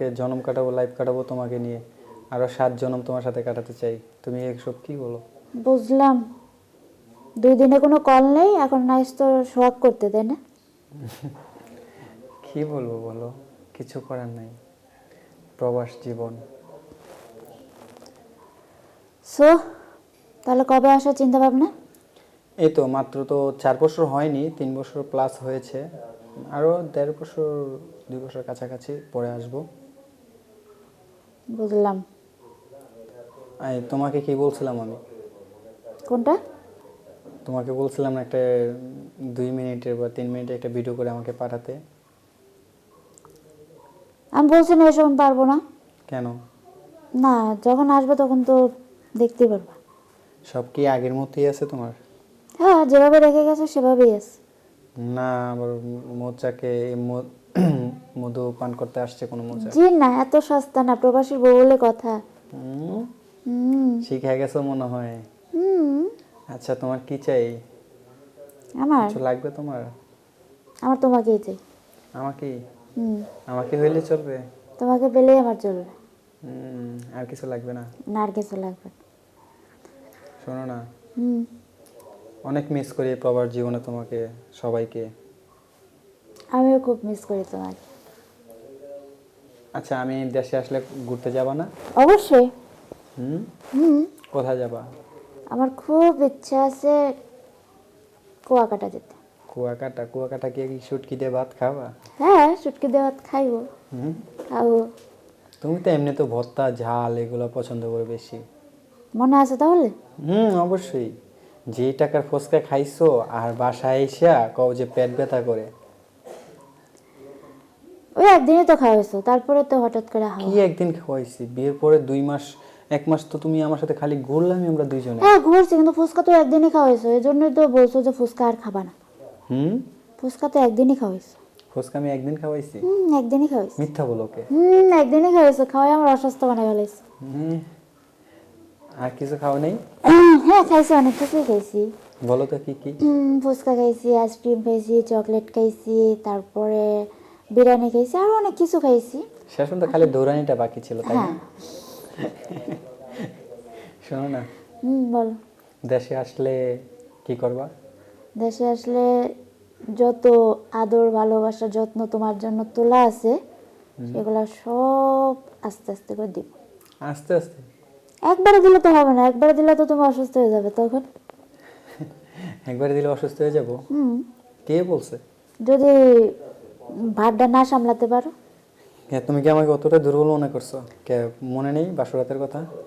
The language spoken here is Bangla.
কে জনম কাটাবো লাইফ কাটাবো তোমাকে নিয়ে। আরও সাত জনম তোমার সাথে কাটাতে চাই। তুমি এসব কি বলো? বুঝলাম। দুই দিনে কোনো কল নেই এখন নাইস তো সোয়াগ করতে তাই না? কি বলব বলো? কিছু করার নাই। প্রবাস জীবন। সো তাহলে কবে আসার চিন্তা ভাবনা এই তো মাত্র তো চার বছর হয়নি তিন বছর প্লাস হয়েছে। আরও দেড় বছর দুই বছর কাছাকাছি পরে আসব। বুঝলাম। এই, তোমাকে কি বলছিলাম আমি? কোনটা? তোমাকে বলছিলাম না একটা দুই মিনিটের বা তিন মিনিটের একটা ভিডিও করে আমাকে পাঠাতে। আমি বলছি না এসব আমি পারব না। কেন? না যখন আসবে তখন তো দেখতে পারবা। সব কি আগের মতোই আছে তোমার? হ্যাঁ যেভাবে রেখে গেছে সেভাবেই আছে। না আবার মোচাকে মধু পান করতে আসছে কোনো মোচা জি না এত সস্তা না প্রবাসীর বউ বলে কথা। শিখে গেছো মনে হয়? হুম। আচ্ছা তোমার কি চাই? আমার? কিছু লাগবে তোমার? আমার তোমাকেই চাই। আমাকে হুম। আমাকে হইলে চলবে? তোমাকে পেলেই আমার চলবে। হুম, আর কিছু লাগবে না? না আর কিছু লাগবে শোনো না। হুম। অনেক মিস করি প্রবার জীবনে তোমাকে সবাইকে। আমিও খুব মিস করি তোমাকে। আচ্ছা আমি দেশে আসলে ঘুরতে যাব না। অবশ্যই। হুম? হুম। কোথায় যাবা? আমার খুব ইচ্ছা আছে কুয়াকাটা যেতে। কুয়াকাটা? কুয়াকাটা কি শুটকি দিয়ে ভাত খাবা? হ্যাঁ সুটকি ভাত খাইবো। হুম? খাব। তুমি তো এমনি তো ভর্তা ঝাল এগুলো পছন্দ করো বেশি। মনে আছে তাহলে? হুম অবশ্যই। যে টাকার ফুচকা খাইছো আর বাসায় এসে কও যে পেট ব্যথা করে। ওই একদিনই তো খাওয়াইছো তারপরে তো হঠাৎ করে কি একদিন খাওয়াইছি? বিয়ের পরে দুই মাস এক মাস তো তুমি আমার সাথে খালি ঘুরলামই আমরা দুইজনে। হ্যাঁ ঘুরছি কিন্তু ফুচকা তো একদিনই খাওয়াইছো এই জন্যই তো বলছো যে ফুচকা আর খাবা না। হুম? ফুচকা তো একদিনই খাওয়াইছো ফুচকা আমি একদিন খাওয়াইছি? হুম একদিনই খাওয়াইছো মিথ্যা বলো ওকে হুম একদিনই খাওয়াইছো খাওয়াই আমার অসুস্থ বানাই ফেলাইছো হুম আর কিছু খাওয়া নেই? হ্যাঁ খাইছি অনেক কিছুই খাইছি। বলো তো কি কি? হুম, ফুচকা খাইছি আইসক্রিম খাইছি চকলেট খাইছি তারপরে বিরিয়ানি খাইছি আর অনেক কিছু খাইছি। শেষ পর্যন্ত খালি দৌড়ানিটা বাকি ছিল তাই না? হ্যাঁ। শোনো না। হুম বলো। দেশে আসলে কি করবা? দেশে আসলে যত আদর ভালোবাসা যত্ন তোমার জন্য তোলা আছে সেগুলো সব আস্তে আস্তে করে দিব। আস্তে আস্তে? একবারে দিলে তো হবে না একবারে দিলে তো তুমি অসুস্থ হয়ে যাবে তখন। একবারে দিলে অসুস্থ হয়ে যাব? হুম। কে বলছে? যদি ভাতটা না সামলাতে পারো? হ্যাঁ তুমি কি আমাকে অতটা দুর্বল মনে করছ? কে, মনে নেই বাসুরাতের কথা?